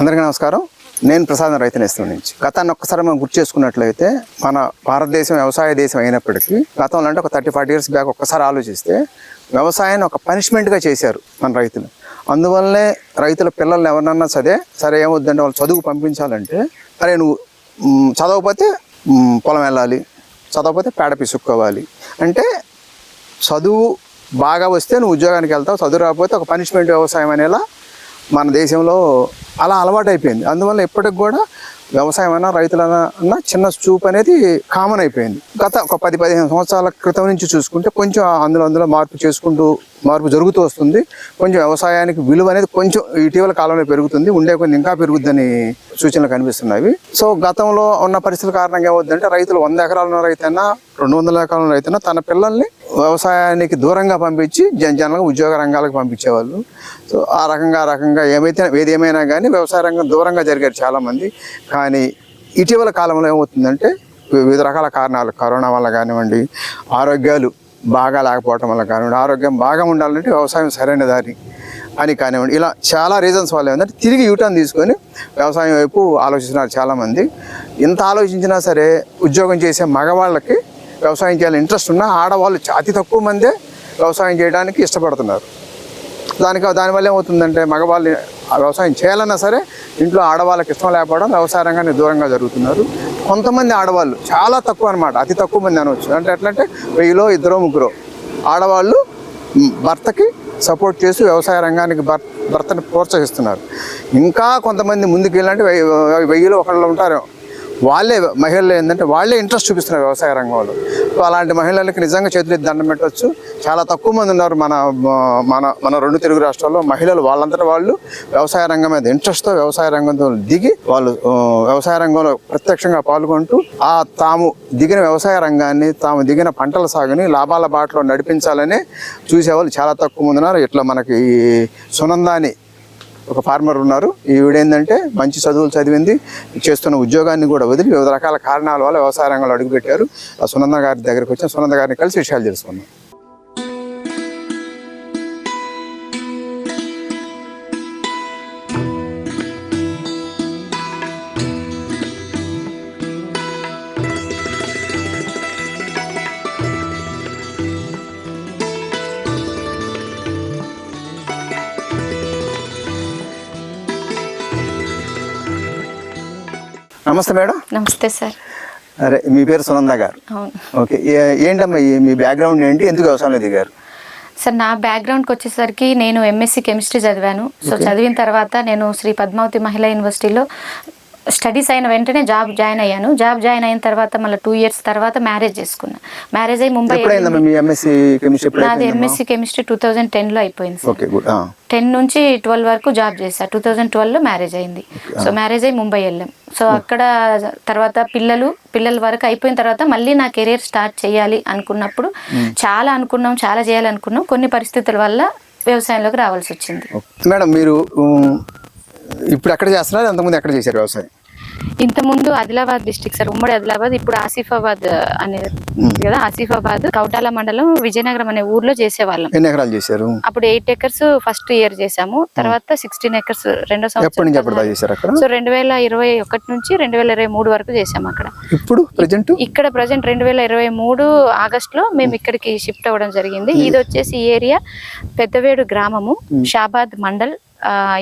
అందరికీ నమస్కారం. నేను ప్రసాదం రైతు నేస్తం నుంచి. గతాన్ని ఒక్కసారి మనం గుర్తు చేసుకున్నట్లయితే మన భారతదేశం వ్యవసాయ దేశం అయినప్పటికీ గతంలో అంటే ఒక థర్టీ ఫార్టీ ఇయర్స్ బ్యాక్ ఒక్కసారి ఆలోచిస్తే వ్యవసాయాన్ని ఒక పనిష్మెంట్గా చేశారు మన రైతులు. అందువల్లనే రైతుల పిల్లల్ని ఎవరినన్నా సరే సరే ఏమొద్దంటే వాళ్ళు చదువు పంపించాలంటే అరే నువ్వు చదవకపోతే పొలం వెళ్ళాలి చదవకపోతే పేడ పిసుక్కోవాలి. అంటే చదువు బాగా వస్తే నువ్వు ఉద్యోగానికి వెళ్తావు చదువు రాకపోతే ఒక పనిష్మెంట్ వ్యవసాయం అనేలా మన దేశంలో అలా అలవాటు అయిపోయింది అందువల్ల ఇప్పటికి కూడా వ్యవసాయం అన్నా రైతులన్నా చిన్న చూపు అనేది కామన్ అయిపోయింది. గత ఒక పది పదిహేను సంవత్సరాల క్రితం నుంచి చూసుకుంటే కొంచెం అందులో అందులో మార్పు చేసుకుంటూ మార్పు జరుగుతూ వస్తుంది. కొంచెం వ్యవసాయానికి విలువ అనేది కొంచెం ఇటీవల కాలంలో పెరుగుతుంది. ఉండే కొన్ని ఇంకా పెరుగుద్దని సూచనలు కనిపిస్తున్నాయి. సో గతంలో ఉన్న పరిస్థితుల కారణంగా ఏమవుతుందంటే రైతులు వంద ఎకరాల ఉన్న రైతైనా రెండు వందల ఎకరాల రైతైనా తన పిల్లల్ని వ్యవసాయానికి దూరంగా పంపించి జన జనరల్గా ఉద్యోగ రంగాలకు పంపించేవాళ్ళు. సో ఆ రకంగా ఆ రకంగా ఏమైతే ఏది ఏమైనా కానీ వ్యవసాయ రంగం దూరంగా జరిగారు చాలామంది. కానీ ఇటీవల కాలంలో ఏమవుతుందంటే వివిధ రకాల కారణాలు కరోనా వల్ల కానివ్వండి ఆరోగ్యాలు బాగా లేకపోవటం వల్ల కానివ్వండి ఆరోగ్యం బాగా ఉండాలంటే వ్యవసాయం సరైన దారి అని కానివ్వండి ఇలా చాలా రీజన్స్ వల్ల ఏంటంటే తిరిగి యూటర్న్ తీసుకొని వ్యవసాయం వైపు ఆలోచిస్తున్నారు చాలామంది. ఇంత ఆలోచించినా సరే ఉద్యోగం చేసే మగవాళ్ళకి వ్యవసాయం చేయాలని ఇంట్రెస్ట్ ఉన్నా ఆడవాళ్ళు అతి తక్కువ మందే వ్యవసాయం చేయడానికి ఇష్టపడుతున్నారు. దానికి దానివల్ల ఏమవుతుందంటే మగవాళ్ళు వ్యవసాయం చేయాలన్నా సరే ఇంట్లో ఆడవాళ్ళకి ఇష్టం లేకపోవడం వ్యవసాయ రంగాన్ని దూరంగా జరుగుతున్నారు. కొంతమంది ఆడవాళ్ళు చాలా తక్కువ అనమాట అతి తక్కువ మంది అనవచ్చు అంటే ఎట్లంటే వెయ్యిలో ఇద్దరు ముగ్గురు ఆడవాళ్ళు భర్తకి సపోర్ట్ చేసి వ్యవసాయ రంగానికి భర్ భర్తని ప్రోత్సహిస్తున్నారు. ఇంకా కొంతమంది ముందుకు వెళ్ళాలంటే వెయ్యి- వెయ్యిలో ఒకళ్ళు ఉంటారు. వాళ్ళే మహిళలు ఏంటంటే వాళ్ళే ఇంట్రెస్ట్ చూపిస్తున్నారు వ్యవసాయ రంగంలో సో అలాంటి మహిళలకి నిజంగా చేతులు దండం పెట్టవచ్చు చాలా తక్కువ మంది ఉన్నారు మన మన మన రెండు తెలుగు రాష్ట్రాల్లో. మహిళలు వాళ్ళంతటా వాళ్ళు వ్యవసాయ రంగం మీద ఇంట్రెస్ట్తో వ్యవసాయ రంగంతో దిగి వాళ్ళు వ్యవసాయ రంగంలో ప్రత్యక్షంగా పాల్గొంటూ ఆ తాము దిగిన వ్యవసాయ రంగాన్ని తాము దిగిన పంటల సాగుని లాభాల బాటలో నడిపించాలని చూసేవాళ్ళు చాలా తక్కువ మంది ఉన్నారు. ఇట్లా మనకి ఈ సునందాని ఒక ఫార్మర్ ఉన్నారు. ఈవిడ ఏంటంటే మంచి చదువులు చదివింది చేస్తున్న ఉద్యోగాన్ని కూడా వదిలి వివిధ రకాల కారణాల వల్ల వ్యవసాయ రంగంలో అడుగుపెట్టారు. ఆ సునంద గారి దగ్గరికి వచ్చి సునంద గారిని కలిసి విషయాలు తెలుసుకున్నాం నమస్తే మేడం. నమస్తే సార్. అరే మీ పేరు సునంద గారు? ఓకే ఏంటమ్మా మీ బ్యాక్గ్రౌండ్ ఏంటి? ఎందుకు వ్యవసాయంలో దిగారు సార్ నా బ్యాక్గ్రౌండ్కి వచ్చేసరికి నేను ఎంఎస్సి కెమిస్ట్రీ చదివాను. సో చదివిన తర్వాత నేను శ్రీ పద్మావతి మహిళా యూనివర్సిటీలో స్టడీస్ అయిన వెంటనే జాబ్ జాయిన్ అయ్యాను. జాబ్ జాయిన్ అయిన తర్వాత మళ్ళీ టూ ఇయర్స్ తర్వాత మ్యారేజ్ చేసుకున్నా. మ్యారేజ్ అయ్యి ముంబై నాది ఎంఎస్సి కెమిస్ట్రీ టూ థౌజండ్ టెన్లో అయిపోయింది సార్. టెన్ నుంచి ట్వెల్వ్ వరకు జాబ్ చేశా. టూ థౌజండ్ ట్వెల్వ్లో మ్యారేజ్ అయింది. సో మ్యారేజ్ అయ్యి ముంబై వెళ్ళాం. సో అక్కడ తర్వాత పిల్లలు పిల్లల వరకు అయిపోయిన తర్వాత మళ్ళీ నా కెరీర్ స్టార్ట్ చేయాలి అనుకున్నప్పుడు చాలా అనుకున్నాం చాలా చేయాలి అనుకున్నాం కొన్ని పరిస్థితుల వల్ల వ్యవసాయంలోకి రావాల్సి వచ్చింది. మేడం మీరు ఇప్పుడు ఎక్కడ చేస్తున్నారు? అంతకుముందు ఎక్కడ చేశారు వ్యవసాయం? ఇంతకుముందు ఆదిలాబాద్ డిస్టిక్ సార్ ఉమ్మడి ఆదిలాబాద్ ఇప్పుడు ఆసిఫాబాద్ అనేది కదా ఆసిఫాబాద్ కౌటాల మండలం విజయనగరం అనే ఊర్లో చేసేవాళ్ళం. ఎన్ని ఎకరాలు చేశారు? అప్పుడు ఎయిట్ ఎకర్స్ ఫస్ట్ ఇయర్ చేసాము తర్వాత సిక్స్టీన్ ఎకర్స్ రెండో సంవత్సరం సో రెండు వేల ఇరవై ఒకటి నుంచి రెండు వేల ఇరవై మూడు వరకు చేసాము అక్కడ. ఇప్పుడు ప్రజెంట్? ఇక్కడ ప్రజెంట్ రెండు వేల ఇరవై మూడు ఆగస్ట్లో మేము ఇక్కడికి షిఫ్ట్ అవ్వడం జరిగింది. ఇది వచ్చేసి ఈ ఏరియా పెద్దవేడు గ్రామము షాబాద్ మండల్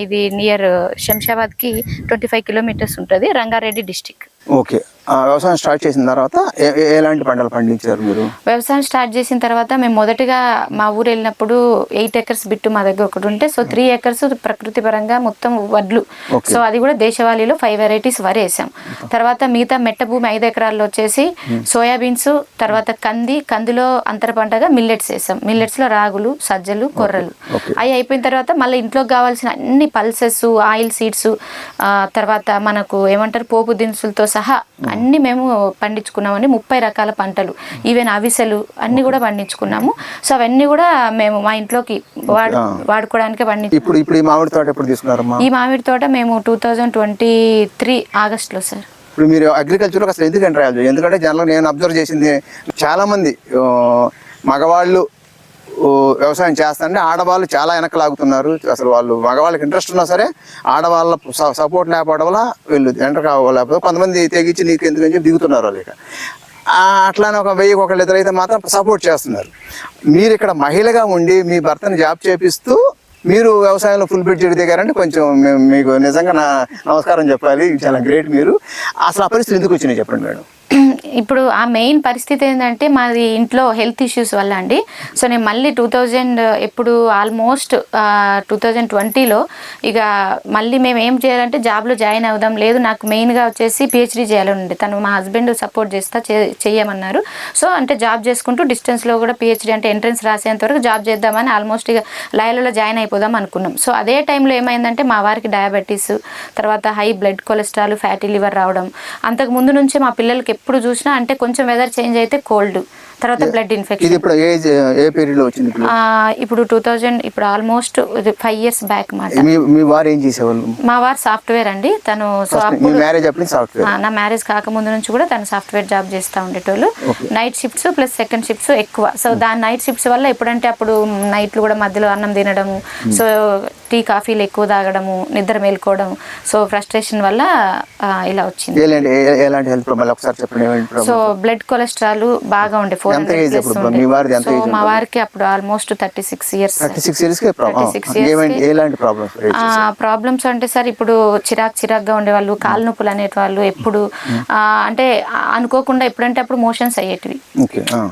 ఇది నియర్ శంషాబాద్కి ట్వంటీ ఫైవ్ కిలోమీటర్స్ ఉంటుంది రంగారెడ్డి డిస్టిక్ ఓకే వ్యవసాయం స్టార్ట్ చేసిన తర్వాత ఎలాంటి పంటలు పండించారు మీరు? వ్యవసాయం స్టార్ట్ చేసిన తర్వాత మేము మొదటగా మా ఊరు వెళ్ళినప్పుడు ఎయిట్ ఎకర్స్ బిట్టు మా దగ్గర ఒకటి ఉంటే సో త్రీ ఎకర్స్ ప్రకృతి పరంగా మొత్తం వడ్లు. సో అది కూడా దేశవాళీలో ఫైవ్ వెరైటీస్ వరి వేసాం తర్వాత మిగతా మెట్ట భూమి ఐదు ఎకరాల్లో వచ్చేసి సోయాబీన్స్ తర్వాత కంది కందిలో అంతర పంటగా మిల్లెట్స్ వేసాం. మిల్లెట్స్లో రాగులు సజ్జలు కొర్రలు. అవి అయిపోయిన తర్వాత మళ్ళీ ఇంట్లోకి కావాల్సిన అన్ని పల్సెస్ ఆయిల్ సీడ్స్ తర్వాత మనకు ఏమంటారు పోపు దినుసులతో సహా అన్ని మేము పండించుకున్నామని ముప్పై రకాల పంటలు. ఈవెన్ అవిసెలు అన్ని కూడా పండించుకున్నాము. సో అవన్నీ కూడా మేము మా ఇంట్లోకి వాడు. వాడుకోవడానికి పండించు ఇప్పుడు ఇప్పుడు ఈ మామిడి తోట ఎప్పుడు తీసుకున్నారమ్మా? ఈ మామిడి తోట మేము టూ థౌజండ్ ట్వంటీ త్రీ ఆగస్ట్లో సార్. ఇప్పుడు మీరు అగ్రికల్చర్లో అసలు ఎందుకు ఎంటర్ అయ్యాలి ఎందుకంటే జనరల్ నేను అబ్జర్వ్ చేసింది చాలా మంది ఆ, మగవాళ్ళు వ్యవసాయం చేస్తానంటే ఆడవాళ్ళు చాలా వెనక లాగుతున్నారు. అసలు వాళ్ళు మగవాళ్ళకి ఇంట్రెస్ట్ ఉన్నా సరే ఆడవాళ్ళ సపోర్ట్ లేకపోవడం వల్ల వీళ్ళు వెనక లేకపోతే కొంతమంది తెగించి నీకు ఎందుకని చెప్పి దిగుతున్నారు వాళ్ళు ఇక. అట్లానే ఒక వెయ్యి ఒకళ్ళు ఇద్దరైతే మాత్రం సపోర్ట్ చేస్తున్నారు. మీరు ఇక్కడ మహిళగా ఉండి మీ భర్తని జాబ్ చేపిస్తూ మీరు వ్యవసాయంలో ఫుల్ బ్రిడ్జ్ దిగారంటే కొంచెం మీకు నిజంగా నా నమస్కారం చెప్పాలి. చాలా గ్రేట్ మీరు. అసలు ఆ పరిస్థితి ఎందుకు వచ్చినాయి చెప్పండి మేడం? ఇప్పుడు ఆ మెయిన్ పరిస్థితి ఏంటంటే మాది ఇంట్లో హెల్త్ ఇష్యూస్ వల్ల అండి. సో నేను మళ్ళీ టూ థౌజండ్ ఎప్పుడు ఆల్మోస్ట్ టూ థౌజండ్ ట్వంటీలో ఇక మళ్ళీ మేము ఏం చేయాలంటే జాబ్లో జాయిన్ అవుదాం. లేదు నాకు మెయిన్గా వచ్చేసి పిహెచ్డీ చేయాలని ఉండే తను మా హస్బెండ్ సపోర్ట్ చేస్తా చే- సో అంటే జాబ్ చేసుకుంటూ డిస్టెన్స్లో కూడా పిహెచ్డీ అంటే ఎంట్రన్స్ రాసేంత వరకు జాబ్ చేద్దామని ఆల్మోస్ట్ ఇక లయలలో జాయిన్ అయిపోదాం అనుకున్నాం. సో అదే టైంలో ఏమైందంటే మా వారికి డయాబెటీస్ తర్వాత high blood cholesterol fatty liver రావడం అంతకు ముందు నుంచే మా పిల్లలకి ఎప్పుడు చూసినా అంటే కొంచెం వెదర్ చేంజ్ అయితే కోల్డ్ తర్వాత బ్లడ్ ఇది ఇన్ఫెక్షన్ ఇప్పుడు ఏజ్ ఏ పీరియడ్లో వచ్చింది ఇప్పుడు? టూ థౌజండ్ ఇప్పుడు ఆల్మోస్ట్ ఫైవ్ ఇయర్స్ బ్యాక్ మాట. మీ మీ వారు ఏం చేసేవాళ్ళు? మా వారు సాఫ్ట్వేర్ అండి. తను మ్యారేజ్ అప్పుడు సాఫ్ట్వేర్ నా మ్యారేజ్ కాకముందు నుంచి కూడా తను సాఫ్ట్వేర్ జాబ్ చేస్తూ ఉండేటోళ్ళు. Night shifts plus second shifts ఎక్కువ. సో దాని నైట్ షిఫ్ట్స్ వల్ల ఎప్పుడంటే అప్పుడు నైట్లు కూడా మధ్యలో అన్నం తినడము సో టీ కాఫీలు ఎక్కువ తాగడము నిద్ర మేల్కోవడం. సో ఫ్రస్ట్రేషన్ వల్ల ఇలా వచ్చింది. సో బ్లడ్ కొలెస్ట్రాల్ బాగా ఉండే ఫోర్ ఎంత అప్పుడు? మీ వారిది ఎంత? వారికి అప్పుడు almost thirty six years thirty six ఇయర్స్కి ప్రాబ్లం 36 years ఏమైంది? కి- ఎలాంటి ప్రాబ్లమ్స్ ప్రాబ్లమ్స్ అంటే సార్ ఇప్పుడు చిరాక్ చిరాక్గా ఉండేవాళ్ళు కాలు నొప్పులు అనేటివాళ్ళు ఎప్పుడు ఆ, అంటే ఆ, అనుకోకుండా ఎప్పుడంటే అప్పుడు మోషన్స్ అయ్యేటివి.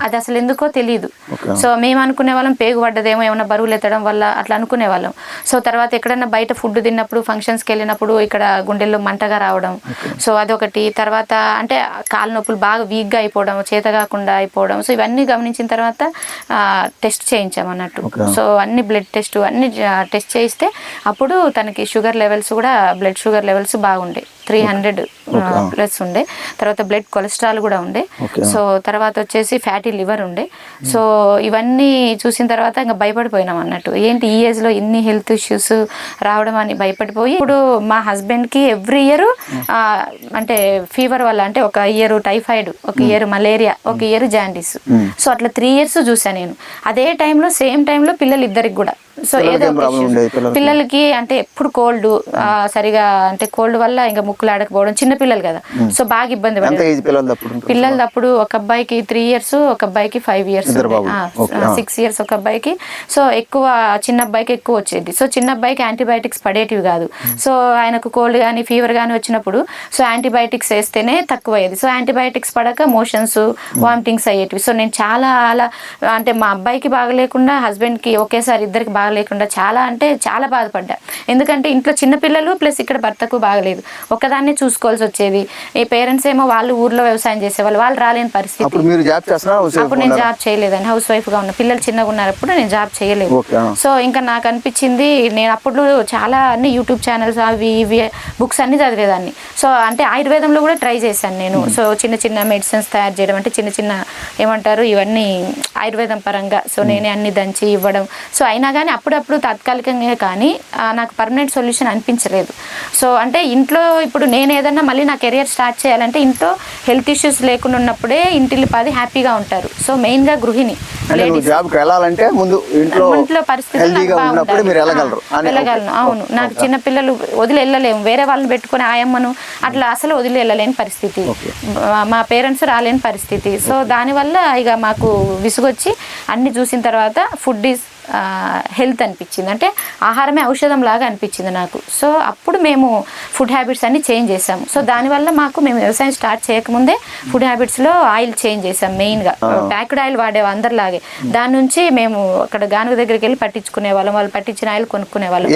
అది అసలు ఎందుకో తెలియదు. సో మేము అనుకునే వాళ్ళం పేగు పడ్డదేమో ఏమైనా బరువులు ఎత్తడం వల్ల అట్లా అనుకునే వాళ్ళం. సో తర్వాత ఎక్కడన్నా బయట ఫుడ్ తిన్నప్పుడు ఫంక్షన్స్కి వెళ్ళినప్పుడు ఇక్కడ గుండెల్లో మంటగా రావడం. సో అదొకటి. తర్వాత అంటే కాలు నొప్పులు బాగా వీక్గా అయిపోవడం చేత కాకుండా అయిపోవడం. సో ఇవన్నీ గమనించిన తర్వాత టెస్ట్ చేయించాం అన్నట్టు. సో అన్ని బ్లడ్ టెస్ట్ అన్ని టెస్ట్ చేయిస్తే అప్పుడు తనకి షుగర్ లెవెల్స్ కూడా బ్లడ్ షుగర్ లెవెల్స్ బాగుండే త్రీ హండ్రెడ్ ప్లస్ ఉండే. తర్వాత బ్లడ్ కొలెస్ట్రాల్ కూడా ఉండే. సో తర్వాత వచ్చేసి ఫ్యాటీ లివర్ ఉండే. సో ఇవన్నీ చూసిన తర్వాత ఇంకా భయపడిపోయినాం అన్నట్టు. ఏంటి ఈ ఏజ్లో ఇన్ని హెల్త్ ఇష్యూస్ రావడం అని భయపడిపోయి ఇప్పుడు మా హస్బెండ్కి ఎవ్రీ ఇయర్ అంటే ఫీవర్ వల్ల అంటే ఒక ఇయర్ టైఫాయిడ్ ఒక ఇయర్ మలేరియా ఒక ఇయర్ జాండీస్. సో అట్లా త్రీ ఇయర్స్ చూసాను నేను. అదే టైంలో సేమ్ టైంలో పిల్లలు ఇద్దరికి కూడా. సో ఏదో పిల్లలకి? అంటే ఎప్పుడు కోల్డ్ సరిగా అంటే కోల్డ్ వల్ల ఇంకా ముక్కులు ఆడకపోవడం చిన్న పిల్లలు కదా. సో బాగా ఇబ్బంది పిల్లలు అప్పుడు ఒక అబ్బాయికి త్రీ ఇయర్స్ ఒక అబ్బాయికి ఫైవ్ ఇయర్స్. సిక్స్ ఇయర్స్ ఒక అబ్బాయికి. సో ఎక్కువ చిన్న అబ్బాయికి ఎక్కువ వచ్చేది. సో చిన్న అబ్బాయికి యాంటీబయాటిక్స్ పడేటివి కాదు. సో ఆయనకు కోల్డ్ కానీ ఫీవర్ కానీ వచ్చినప్పుడు సో యాంటీబయాటిక్స్ వేస్తేనే తక్కువ అయ్యేది సో యాంటీబయాటిక్స్ పడక మోషన్స్ వామిటింగ్స్ అయ్యేటివి. సో నేను చాలా అలా అంటే మా అబ్బాయికి బాగలేకుండా హస్బెండ్కి ఒకేసారి ఇద్దరికి బాగలేకుండా చాలా అంటే చాలా బాధపడ్డా. ఎందుకంటే ఇంట్లో చిన్న పిల్లలు ప్లస్ ఇక్కడ భర్తకు బాగలేదు. ఒకదాన్నే చూసుకోవాల్సి వచ్చేది. ఈ పేరెంట్స్ ఏమో వాళ్ళు ఊర్లో వ్యవసాయం చేసేవాళ్ళు. వాళ్ళు రాలేని పరిస్థితి. అప్పుడు నేను జాబ్ చేయలేదండి. హౌస్ వైఫ్గా ఉన్న. పిల్లలు చిన్నగా ఉన్నప్పుడు నేను జాబ్ చేయలేదు. సో ఇంకా నాకు అనిపించింది నేను అప్పుడు చాలా అన్ని యూట్యూబ్ ఛానల్స్ అవి ఇవి బుక్స్ అన్ని చదివేదాన్ని. సో అంటే ఆయుర్వేదంలో కూడా ట్రై చేశాను నేను. సో చిన్న చిన్న మెడిసిన్స్ తయారు చేయడం అంటే చిన్న చిన్న ఏమంటారు ఇవన్నీ ఆయుర్వేదం పరంగా. సో నేనే అన్ని దంచి ఇవ్వడం. సో అయినా కానీ అప్పుడప్పుడు తాత్కాలికంగా కానీ నాకు పర్మనెంట్ సొల్యూషన్ అనిపించలేదు. సో అంటే ఇంట్లో ఇప్పుడు నేను ఏదన్నా మళ్ళీ నా కెరియర్ స్టార్ట్ చేయాలంటే ఇంట్లో హెల్త్ ఇష్యూస్ లేకుండా ఉన్నప్పుడే ఇంటిల్లి పది హ్యాపీగా ఉంటారు. సో మెయిన్గా గృహిణి వెళ్ళాలంటే ముందు ఇంట్లో పరిస్థితులు అని వెళ్ళగలను. అవును నాకు చిన్న పిల్లలు వదిలి వెళ్ళలేము. వేరే వాళ్ళని పెట్టుకుని ఆయమ్మను అట్లా అసలు వదిలి వెళ్ళలేని పరిస్థితి. మా- మా పేరెంట్స్ రాలేని పరిస్థితి. సో దానివల్ల ఇక మాకు విసుగొచ్చి అన్ని చూసిన తర్వాత ఫుడ్ ఈజ్ హెల్త్ అనిపించింది. అంటే ఆహారమే ఔషధం లాగా అనిపించింది నాకు. సో అప్పుడు మేము ఫుడ్ హ్యాబిట్స్ అన్ని చేంజ్ చేసాము సో దానివల్ల మాకు మేము వ్యవసాయం స్టార్ట్ చేయకముందే ఫుడ్ హ్యాబిట్స్లో ఆయిల్ చేంజ్ చేసాం మెయిన్గా ప్యాక్డ్ ఆయిల్ వాడే అందరిలాగే. దాని నుంచి మేము అక్కడ గానుగ దగ్గరికి వెళ్ళి పట్టించుకునే వాళ్ళం. వాళ్ళు పట్టించిన ఆయిల్ కొనుక్కునే వాళ్ళం.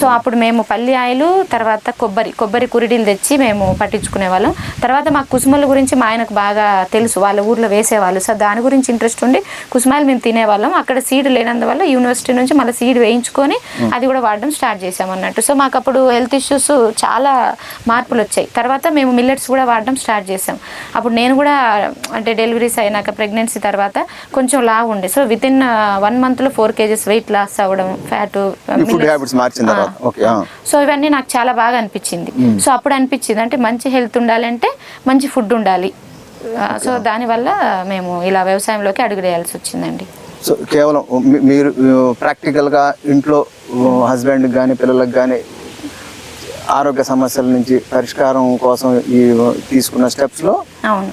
సో అప్పుడు మేము పల్లి ఆయిల్ తర్వాత కొబ్బరి కొబ్బరి కురిడీలు తెచ్చి మేము పట్టించుకునే వాళ్ళం. తర్వాత మాకు కుసుమల గురించి మా ఆయనకు బాగా తెలుసు. వాళ్ళ ఊర్లో వేసేవాళ్ళు. సో దాని గురించి ఇంట్రెస్ట్ ఉండి కుసుమాయిలు మేము తినేవాళ్ళం. అక్కడ సీడ్ లేనందువల్ల యూనివర్సిటీ నుంచి మళ్ళీ సీడ్ వేయించుకొని అది కూడా వాడడం స్టార్ట్ చేసాం అన్నట్టు. సో మాకు అప్పుడు హెల్త్ ఇష్యూస్ చాలా మార్పులు వచ్చాయి. తర్వాత మేము మిల్లెట్స్ కూడా వాడడం స్టార్ట్ చేసాం అప్పుడు నేను కూడా అంటే డెలివరీస్ అయినాక ప్రెగ్నెన్సీ తర్వాత కొంచెం లావు ఉండే. సో విత్ ఇన్ వన్ మంత్లో ఫోర్ కేజెస్ వెయిట్ లాస్ అవ్వడం ఫ్యాట్ ఆ. సో ఇవన్నీ నాకు చాలా బాగా అనిపించింది. సో అప్పుడు అనిపించింది అంటే మంచి హెల్త్ ఉండాలంటే మంచి ఫుడ్ ఉండాలి. సో దానివల్ల మేము ఇలా వ్యవసాయంలోకి అడుగుడేయాల్సి వచ్చిందండి. సో కేవలం మీరు ప్రాక్టికల్గా ఇంట్లో హస్బెండ్కి కానీ పిల్లలకు కానీ ఆరోగ్య సమస్యల నుంచి పరిష్కారం కోసం ఈ తీసుకున్న స్టెప్స్లో అవును.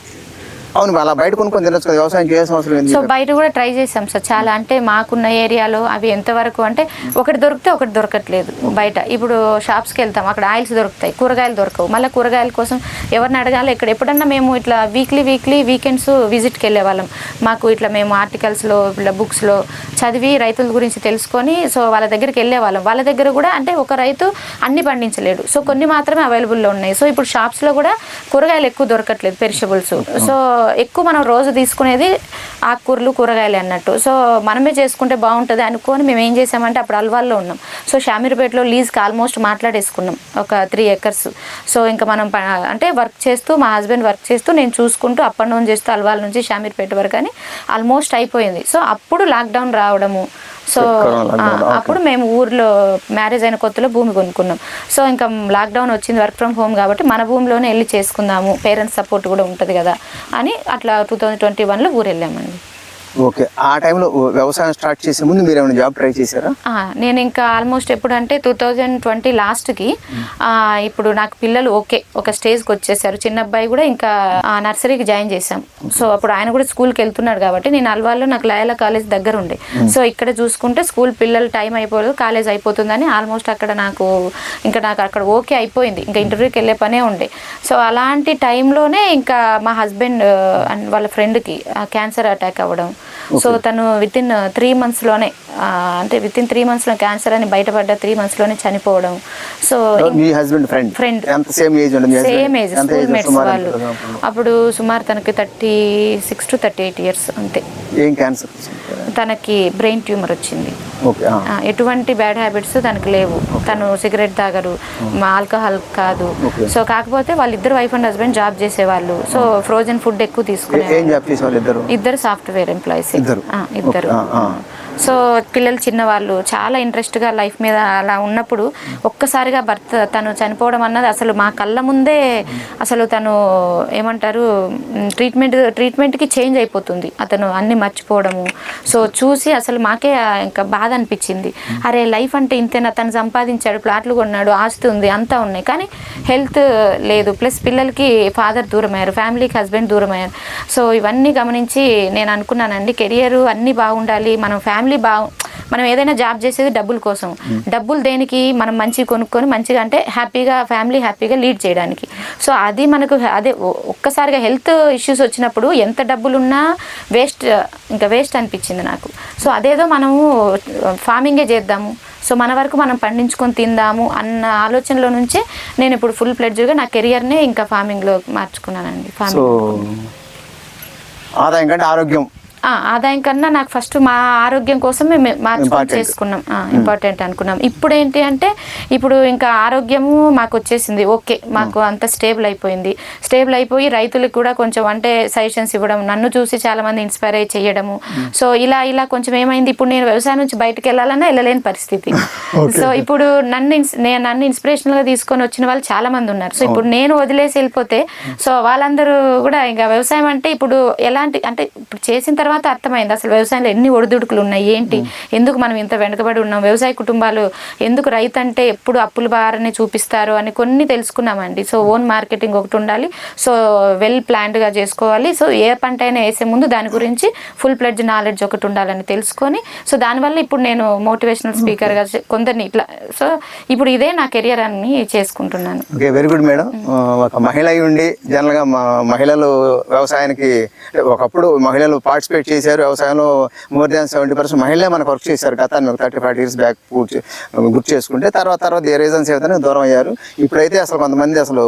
అవును అలా బయట కొనుక్కొని తినొచ్చు కదా వ్యవసాయం చేయాల్సిన అవసరం సో బయట కూడా ట్రై చేసాం సార్ చాలా. అంటే మాకున్న ఏరియాలో అవి ఎంతవరకు అంటే ఒకటి దొరికితే ఒకటి దొరకట్లేదు బయట. ఇప్పుడు షాప్స్కి వెళ్తాం అక్కడ ఆయిల్స్ దొరుకుతాయి కూరగాయలు దొరకవు. మళ్ళీ కూరగాయల కోసం ఎవరిని అడగాలి ఇక్కడ ఎప్పుడన్నా మేము ఇట్లా వీక్లీ వీక్లీ వీకెండ్స్ విజిట్కి వెళ్ళే వాళ్ళం మాకు ఇట్లా మేము ఆర్టికల్స్లో ఇట్లా బుక్స్లో చదివి రైతుల గురించి తెలుసుకొని సో వాళ్ళ దగ్గరికి వెళ్ళే వాళ్ళం వాళ్ళ దగ్గర కూడా అంటే ఒక రైతు అన్ని పండించలేడు. సో కొన్ని మాత్రమే అవైలబుల్లో ఉన్నాయి. సో ఇప్పుడు షాప్స్లో కూడా కూరగాయలు ఎక్కువ దొరకట్లేదు పెరిషబుల్స్ సో ఎక్కువ మనం రోజు తీసుకునేది ఆకుకూరలు కూరగాయలు అన్నట్టు. సో మనమే చేసుకుంటే బాగుంటుంది అనుకొని మేము ఏం చేసామంటే అప్పుడు అల్వాల్లో ఉన్నాం. సో షామీర్పేటలో లీజ్కి ఆల్మోస్ట్ మాట్లాడేసుకున్నాం. ఒక త్రీ ఎకర్స్. సో ఇంకా మనం అంటే వర్క్ చేస్తూ మా హస్బెండ్ వర్క్ చేస్తూ నేను చూసుకుంటూ అప్ అండ్ డౌన్ చేస్తూ అల్వాల్ నుంచి షామీర్పేట వరకు అని ఆల్మోస్ట్ అయిపోయింది. సో అప్పుడు లాక్డౌన్ రావడము సో అప్పుడు మేము ఊర్లో మ్యారేజ్ అయిన కొత్తలో భూమి కొనుక్కున్నాం. సో ఇంకా లాక్డౌన్ వచ్చింది వర్క్ ఫ్రమ్ హోమ్ కాబట్టి మన భూమిలోనే వెళ్ళి చేసుకుందాము పేరెంట్స్ సపోర్ట్ కూడా ఉంటుంది కదా అని అట్లా టూ థౌజండ్ ట్వంటీ వన్లో ఊరు వెళ్ళామండి ఓకే. ఆ టైంలో వ్యవసాయం స్టార్ట్ చేసే ముందు మీరు ఏమైనా జాబ్ ట్రై చేశారా? నేను ఇంకా ఆల్మోస్ట్ ఎప్పుడు అంటే టూ థౌజండ్ ట్వంటీ లాస్ట్కి ఇప్పుడు నాకు పిల్లలు ఓకే ఒక స్టేజ్కి వచ్చేసారు. చిన్న అబ్బాయి కూడా ఇంకా నర్సరీకి జాయిన్ చేశాం. సో అప్పుడు ఆయన కూడా స్కూల్కి వెళ్తున్నాడు కాబట్టి నేను అల్వాల్లో నాకు లయలా కాలేజ్ దగ్గర ఉండే. సో ఇక్కడ చూసుకుంటే స్కూల్ పిల్లలు టైం అయిపోదు కాలేజ్ అయిపోతుందని ఆల్మోస్ట్ అక్కడ నాకు ఇంకా నాకు అక్కడ ఓకే అయిపోయింది. ఇంకా ఇంటర్వ్యూకి వెళ్ళే పనే ఉండే. సో అలాంటి టైంలోనే ఇంకా మా హస్బెండ్ అండ్ వాళ్ళ ఫ్రెండ్కి క్యాన్సర్ అటాక్ అవ్వడం సో తను విత్ ఇన్ త్రీ మంత్స్లోనే అంటే విత్ ఇన్ త్రీ మంత్స్లో క్యాన్సర్ అని బయటపడ్డ త్రీ మంత్స్లోనే చనిపోవడం. సో మీ హస్బెండ్ ఫ్రెండ్. ఎంత same age? Same age school mates వాళ్ళు? అప్పుడు సుమారు తనకి thirty six to thirty eight years అంతే. ఏం క్యాన్సర్ తనకి బ్రెయిన్ ట్యూమర్ వచ్చింది. ఎటువంటి బ్యాడ్ హ్యాబిట్స్ తనకు లేవు. తను సిగరెట్ తాగరు ఆల్కహాల్ కాదు. సో కాకపోతే వాళ్ళిద్దరు వైఫ్ అండ్ హస్బెండ్ జాబ్ చేసేవాళ్ళు. సో ఫ్రోజన్ ఫుడ్ ఎక్కువ తీసుకునే ఇద్దరు? Software employees. ఇద్దరు? సో పిల్లలు చిన్నవాళ్ళు చాలా ఇంట్రెస్ట్గా లైఫ్ మీద అలా ఉన్నప్పుడు ఒక్కసారిగా భర్త తను చనిపోవడం అన్నది అసలు మా కళ్ళ ముందే అసలు తను ఏమంటారు ట్రీట్మెంట్ ట్రీట్మెంట్కి చేంజ్ అయిపోతుంది. అతను అన్ని మర్చిపోవడము. సో చూసి అసలు మాకే ఇంకా బాధ అనిపించింది. అరే లైఫ్ అంటే ఇంతేనా? తను సంపాదించాడు ప్లాట్లు కొన్నాడు ఆస్తి ఉంది అంతా ఉన్నాయి. కానీ హెల్త్ లేదు. ప్లస్ పిల్లలకి ఫాదర్ దూరం అయ్యారు ఫ్యామిలీకి హస్బెండ్ దూరం అయ్యారు సో ఇవన్నీ గమనించి నేను అనుకున్నానండి కెరియర్ అన్నీ బాగుండాలి మనం ఫ్యామిలీ బాగు మనం ఏదైనా జాబ్ చేసేది డబ్బుల కోసం. డబ్బులు దేనికి మనం మంచిగా కొనుక్కొని మంచిగా అంటే హ్యాపీగా ఫ్యామిలీ హ్యాపీగా లీడ్ చేయడానికి. సో అది మనకు అదే ఒక్కసారిగా హెల్త్ ఇష్యూస్ వచ్చినప్పుడు ఎంత డబ్బులున్నా వేస్ట్ ఇంకా వేస్ట్ అనిపించింది నాకు. సో అదేదో మనము ఫార్మింగే చేద్దాము. సో మన వరకు మనం పండించుకొని తిందాము అన్న ఆలోచనలో నుంచే నేను ఇప్పుడు ఫుల్ ప్లెడ్జ్గా నా కెరియర్నే ఇంకా ఫార్మింగ్లో మార్చుకున్నానండి ఫార్మింగ్. ఆదాయం కంటే ఆరోగ్యం ఆదాయం కన్నా నాకు ఫస్ట్ మా ఆరోగ్యం కోసం మేము మార్చుకొని. చేసుకున్నాం. ఇంపార్టెంట్ అనుకున్నాం. ఇప్పుడు ఏంటి అంటే ఇప్పుడు ఇంకా ఆరోగ్యము మాకు వచ్చేసింది ఓకే మాకు అంత స్టేబుల్ అయిపోయింది. స్టేబుల్ అయిపోయి రైతులకు కూడా కొంచెం అంటే సజెషన్స్ ఇవ్వడం నన్ను చూసి చాలా మంది ఇన్స్పైర్ అయ్యి చేయడము. సో ఇలా ఇలా కొంచెం ఏమైంది? ఇప్పుడు నేను వ్యవసాయం నుంచి బయటకు వెళ్ళాలన్నా వెళ్ళలేని పరిస్థితి. సో ఇప్పుడు నన్ను ఇన్స్- నేను నన్ను ఇన్స్పిరేషనల్గా తీసుకొని వచ్చిన వాళ్ళు చాలా మంది ఉన్నారు. సో ఇప్పుడు నేను వదిలేసి వెళ్ళిపోతే సో వాళ్ళందరూ కూడా ఇంకా వ్యవసాయం అంటే ఇప్పుడు ఎలాంటి అంటే ఇప్పుడు చేసిన తర్వాత అర్థమైంది. అసలు వ్యవసాయంలో ఎన్ని ఒడిదుడుకులు ఉన్నాయి? ఏంటి? ఎందుకు మనం ఇంత వెనుకబడి ఉన్నాం? వ్యవసాయ కుటుంబాలు ఎందుకు రైతు అంటే ఎప్పుడు అప్పుల భారాన్ని చూపిస్తారు అని కొన్ని తెలుసుకున్నామండి. సో ఓన్ మార్కెటింగ్ ఒకటి ఉండాలి. సో వెల్ ప్లాన్డ్గా చేసుకోవాలి. సో ఏ పంట అయినా వేసే ముందు దాని గురించి ఫుల్ ప్లెడ్జ్ నాలెడ్జ్ ఒకటి ఉండాలని తెలుసుకొని సో దానివల్ల ఇప్పుడు నేను మోటివేషనల్ స్పీకర్గా కొందరిని ఇట్లా సో ఇప్పుడు ఇదే నా కెరియర్ అని చేసుకుంటున్నాను. Okay very good madam. ఒక మహిళ ఉండి జనరల్గా మహిళలు వ్యవసాయానికి ఒకప్పుడు మహిళలు పార్టిసిపేట్ చేశారు. వ్యవసాయంలో మోర్ దాన్ సెవెంటీ పర్సెంట్ మహిళలే మనకు వర్క్ చేశారు గతాన్ని ఒక థర్టీ ఫైవ్ ఇయర్స్ బ్యాక్ పూర్తి గుర్తు చేసుకుంటే. తర్వాత తర్వాత ఏ రీజన్స్ ఏదైనా దూరం అయ్యారు. ఇప్పుడైతే అసలు కొంతమంది అసలు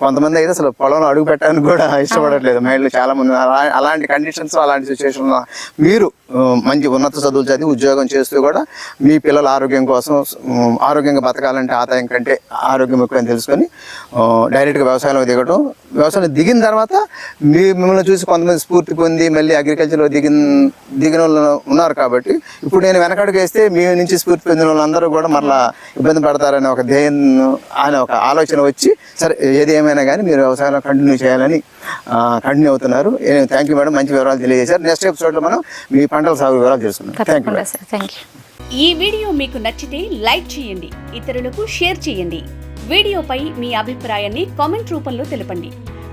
కొంతమంది అయితే అసలు పొలంలో అడుగు పెట్టడానికి కూడా ఇష్టపడట్లేదు. మహిళలు చాలా మంది అలా- అలాంటి కండిషన్స్ అలాంటి సిచ్యువేషన్ మీరు మంచి ఉన్నత చదువులు చదివి ఉద్యోగం చేస్తూ కూడా మీ పిల్లల ఆరోగ్యం కోసం ఆరోగ్యంగా బతకాలంటే ఆదాయం కంటే ఆరోగ్యం ఎక్కువ అని తెలుసుకొని డైరెక్ట్గా వ్యవసాయంలో దిగడం వ్యవసాయంలో దిగిన తర్వాత మీ మిమ్మల్ని చూసి కొంతమంది స్ఫూర్తి పొంది మళ్ళీ అగ్రికల్చర్ స్థితిలో దిగిన దిగిన వాళ్ళు ఉన్నారు కాబట్టి ఇప్పుడు నేను వెనకడుగు వేస్తే మీ నుంచి స్ఫూర్తి పొందిన వాళ్ళందరూ కూడా మరలా ఇబ్బంది పడతారనే ఒక ధ్యేయం అనే ఒక ఆలోచన వచ్చి సరే ఏది ఏమైనా కానీ మీరు వ్యవసాయంలో కంటిన్యూ చేయాలని కంటిన్యూ అవుతున్నారు. థ్యాంక్ యూ మేడం మంచి వివరాలు తెలియజేశారు. నెక్స్ట్ ఎపిసోడ్లో మనం మీ పంటల సాగు వివరాలు తెలుసుకుందాం. థ్యాంక్ యూ థ్యాంక్ యూ ఈ వీడియో మీకు నచ్చితే లైక్ చేయండి ఇతరులకు షేర్ చేయండి. వీడియోపై మీ అభిప్రాయాన్ని కామెంట్ రూపంలో తెలపండి.